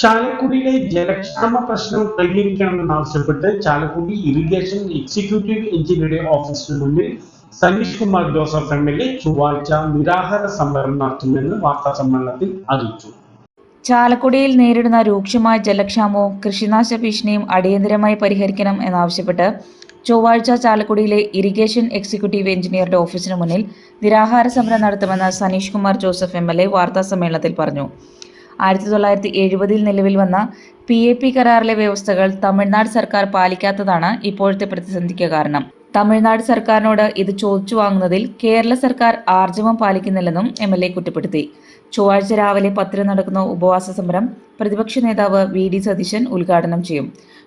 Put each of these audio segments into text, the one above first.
ചാലക്കുടിയിലെ ജലക്ഷാമ പ്രശ്നം പരിഹരിക്കണമെന്ന് ആവശ്യപ്പെട്ട് ചാലക്കുടി ഇറിഗേഷൻ എക്സിക്യൂട്ടീവ് എഞ്ചിനീയറുടെ ഓഫീസിന് മുന്നിൽ Saneesh Kumar Joseph M L A ചൊവ്വാഴ്ച നിരാഹാര സമരം നടത്തുമെന്ന് വാർത്താ സമ്മേളനത്തിൽ അറിയിച്ചു. ചാലക്കുടിയിൽ നേരിടുന്ന രൂക്ഷമായ ജലക്ഷാമവും കൃഷിനാശ ഭീഷണിയും അടിയന്തരമായി പരിഹരിക്കണം എന്നാവശ്യപ്പെട്ട് ചൊവ്വാഴ്ച ചാലക്കുടിയിലെ ഇറിഗേഷൻ എക്സിക്യൂട്ടീവ് എഞ്ചിനീയറുടെ ഓഫീസിന് മുന്നിൽ നിരാഹാര സമരം നടത്തുമെന്ന് Saneesh Kumar Joseph M L A വാർത്താ സമ്മേളനത്തിൽ പറഞ്ഞു. ആയിരത്തി തൊള്ളായിരത്തി എഴുപതിൽ നിലവിൽ വന്ന പി എ പി കരാറിലെ വ്യവസ്ഥകൾ തമിഴ്നാട് സർക്കാർ പാലിക്കാത്തതാണ് ഇപ്പോഴത്തെ പ്രതിസന്ധിക്ക് കാരണം. തമിഴ്നാട് സർക്കാരിനോട് ഇത് ചോദിച്ചു വാങ്ങുന്നതിൽ കേരള സർക്കാർ ആർജവം പാലിക്കുന്നില്ലെന്നും എം എൽ എ കുറ്റപ്പെടുത്തി. ചൊവ്വാഴ്ച രാവിലെ പത്തിന് നടക്കുന്ന ഉപവാസ സമരം പ്രതിപക്ഷ നേതാവ് വി ഡി സതീശൻ ഉദ്ഘാടനം ചെയ്യും.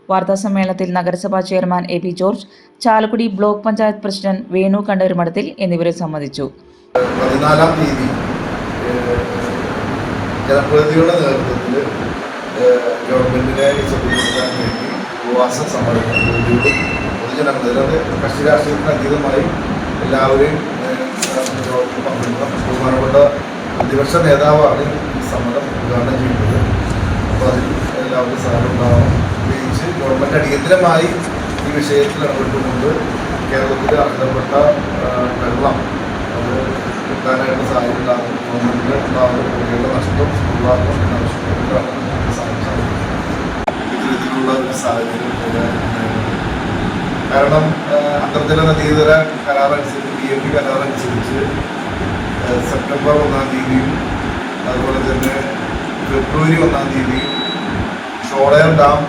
വാർത്താ സമ്മേളനത്തിൽ നഗരസഭാ chairman A P George Chalakudy block panchayat president Venu കണ്ടവരുമഠത്തിൽ എന്നിവരെ സംബന്ധിച്ചു. ജനപ്രതിനിധികളുടെ നേതൃത്വത്തിൽ ഗവൺമെന്റിനെ ശക്തിപ്പെടുത്താൻ വേണ്ടി ഉപവാസ സമ്മേളനത്തിലൂടെ പൊതുജന അതായത് കക്ഷി രാഷ്ട്രീയത്തിന് അതീതമായി എല്ലാവരെയും ബഹുമാനപ്പെട്ട പ്രതിപക്ഷ നേതാവാണ് ഈ സമരം ഉദ്ഘാടനം ചെയ്യുന്നത്. അപ്പോൾ അതിൽ എല്ലാവർക്കും ഉണ്ടാവണം. പ്രത്യേകിച്ച് ഗവൺമെന്റ് അടിയന്തരമായി ഈ വിഷയത്തിൽ ഇടപെട്ടുകൊണ്ട് കേരളത്തിൽ അർഹതപ്പെട്ട വെള്ളം അത് കിട്ടാനായിട്ട് സാധ്യത ഉണ്ടാകും ഗവൺമെന്റിന് ഉണ്ടാകുന്ന കാരണം അന്തർജല നദീതര കരാർ അനുസരിച്ച് ബി എം പി കരാർ അനുസരിച്ച് സെപ്റ്റംബർ ഒന്നാം തീയതിയും അതുപോലെ തന്നെ ഫെബ്രുവരി ഒന്നാം തീയതിയും ഷോളയർ ഡാം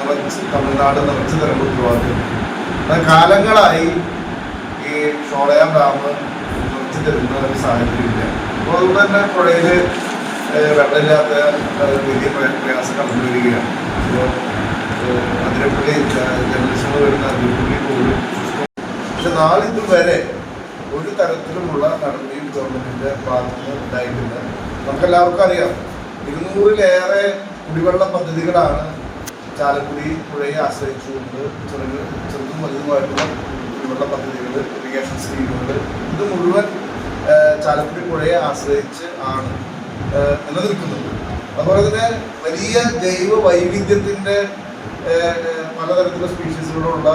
നിറച്ച് തമിഴ്നാട് നിറച്ച് തരേണ്ട ഉത്തരവാദിത്തം കാലങ്ങളായി ഈ ഷോളയാർ ഡാം നിറച്ച് തരുന്ന ഒരു സാഹചര്യമില്ല. അപ്പോൾ അതുകൊണ്ട് തന്നെ പുഴയിൽ വെള്ളമില്ലാത്ത വലിയ പ്രയ- പ്രയാസം കടന്നു വരികയാണ് അതിരപ്പള്ളി ജനലക്ഷങ്ങൾ വരുന്ന അതിരപ്പള്ളി പോലും പക്ഷെ നാളിത് വരെ ഒരു തരത്തിലുമുള്ള നടപടിയും ഗവൺമെന്റിന്റെ ഭാഗത്ത് ഉണ്ടായിട്ടില്ല. നമുക്കെല്ലാവർക്കും അറിയാം ഇരുന്നൂറിലേറെ കുടിവെള്ള പദ്ധതികളാണ് ചാലക്കുടി പുഴയെ ആശ്രയിച്ചുകൊണ്ട് ചെറു ചെറുതും വലുതുമായിട്ടുള്ള കുടിവെള്ള പദ്ധതികൾ ഇറിഗേഷൻ സ്കീമുകൾ ഇത് മുഴുവൻ ചാലക്കുടി പുഴയെ ആശ്രയിച്ച് ആണ് ആ, നിലനിൽക്കുന്നത് അതുപോലെ തന്നെ വലിയ ജൈവ ആ, പലതരത്തിലുള്ള സ്പീഷീസുകളുള്ള